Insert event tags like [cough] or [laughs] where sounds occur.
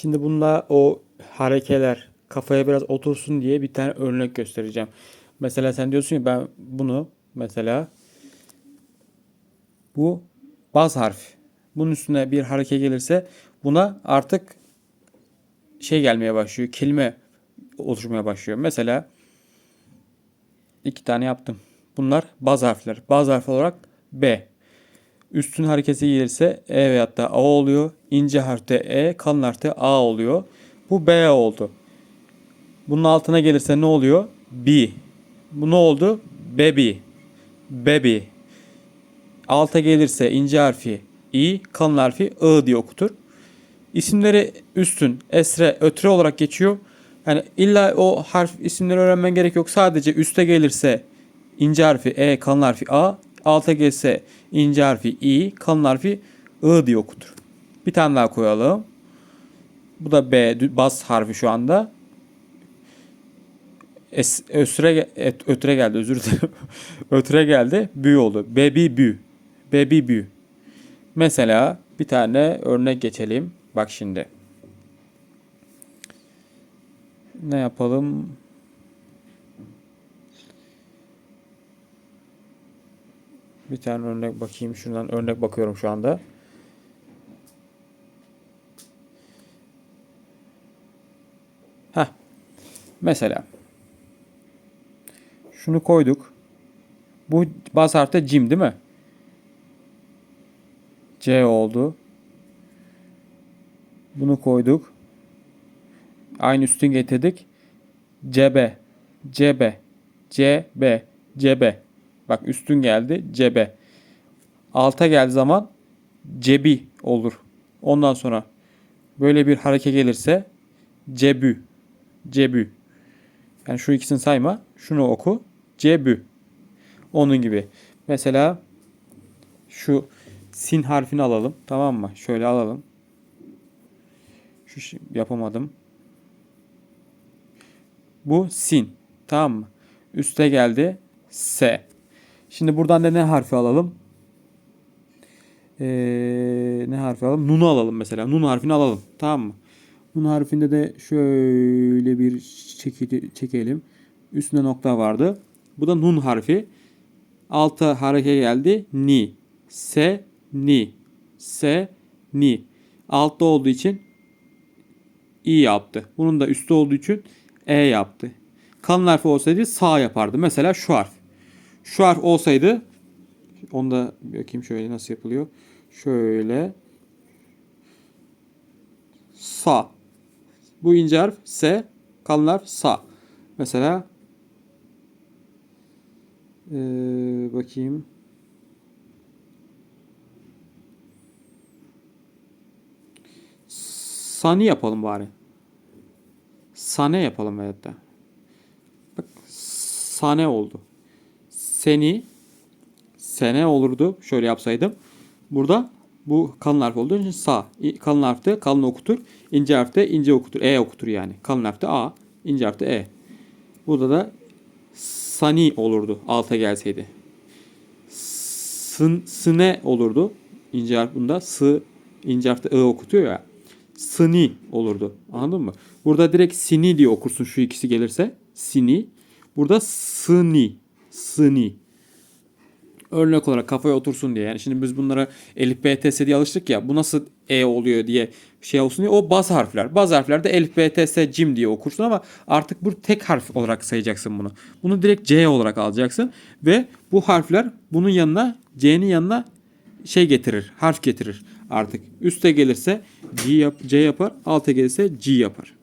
Şimdi bununla o harekeler kafaya biraz otursun diye bir tane örnek göstereceğim. Mesela sen diyorsun ya ben bunu mesela bu baz harf. Bunun üstüne bir hareke gelirse buna artık şey gelmeye başlıyor. Kelime oluşmaya başlıyor. Mesela iki tane yaptım. Bunlar baz harfler. Baz harf olarak B. Üstün hareketi gelirse E veyahut da A oluyor. İnce harfte E, kalın harfte A oluyor. Bu B oldu. Bunun altına gelirse ne oluyor? B. Bu ne oldu? Baby. Baby. Alta gelirse ince harfi I, kalın harfi I diye okutur. İsimleri üstün, esre, ötre olarak geçiyor. Yani illa o harf isimleri öğrenmen gerek yok. Sadece üste gelirse ince harfi E, kalın harfi A, alta gelirse ince harfi I, kalın harfi I diye okutur. Bir tane daha koyalım. Bu da B, bas harfi şu anda. Es, ösre, et, ötre geldi özür dilerim. [laughs] ötre geldi. Bü oldu. Baby bü. Baby bü. Mesela bir tane örnek geçelim. Bak şimdi. Ne yapalım? Bir tane örnek bakayım. Şuradan örnek bakıyorum şu anda. Heh. Mesela. Şunu koyduk. Bu baz harfte cim değil mi? C oldu. Bunu koyduk. Aynı üstün getirdik. CB. CB. CB. CB. Bak üstün geldi. CB. Alta geldiği zaman cebi olur. Ondan sonra böyle bir hareket gelirse cebü. Cebü. Yani şu ikisini sayma. Şunu oku. Cebü. Onun gibi. Mesela şu sin harfini alalım. Tamam mı? Şöyle alalım. Şu yapamadım. Bu sin. Tamam mı? Üste geldi. S. Şimdi buradan da ne harfi alalım? Ee, ne harfi alalım? Nun'u alalım mesela. Nun harfini alalım. Tamam mı? Nun harfinde de şöyle bir çekelim. Üstünde nokta vardı. Bu da nun harfi. Alta hareke geldi. Ni. Se. Ni. Se. Ni. Altta olduğu için i yaptı. Bunun da üstte olduğu için e yaptı. Kalın harfi olsaydı sağ yapardı. Mesela şu harf. Şu harf olsaydı onu da bakayım şöyle nasıl yapılıyor. Şöyle sa. Bu ince harf S, kalın harf sa. Mesela ee, bakayım. Sani yapalım bari. Sane yapalım da. Bak sane oldu. Seni sene olurdu. Şöyle yapsaydım. Burada bu kalın harf olduğu için sa. İ- Kalın harfte kalın okutur. ince harfte ince okutur. E okutur yani. Kalın harfte A. ince harfte E. Burada da sani olurdu. Alta gelseydi. Sın, sine olurdu. İnce harf bunda. Sı ince harfte I okutuyor ya. Sini olurdu. Anladın mı? Burada direkt sini diye okursun şu ikisi gelirse. Sini. Burada sını. Sını örnek olarak kafaya otursun diye. Yani şimdi biz bunlara elif b t s diye alıştık ya. Bu nasıl e oluyor diye şey olsun diye. O baz harfler. Baz harflerde elif b t s cim diye okursun ama artık bu tek harf olarak sayacaksın bunu. Bunu direkt c olarak alacaksın ve bu harfler bunun yanına c'nin yanına şey getirir. Harf getirir artık. Üste gelirse G yap, C yapar. Alta gelirse G yapar.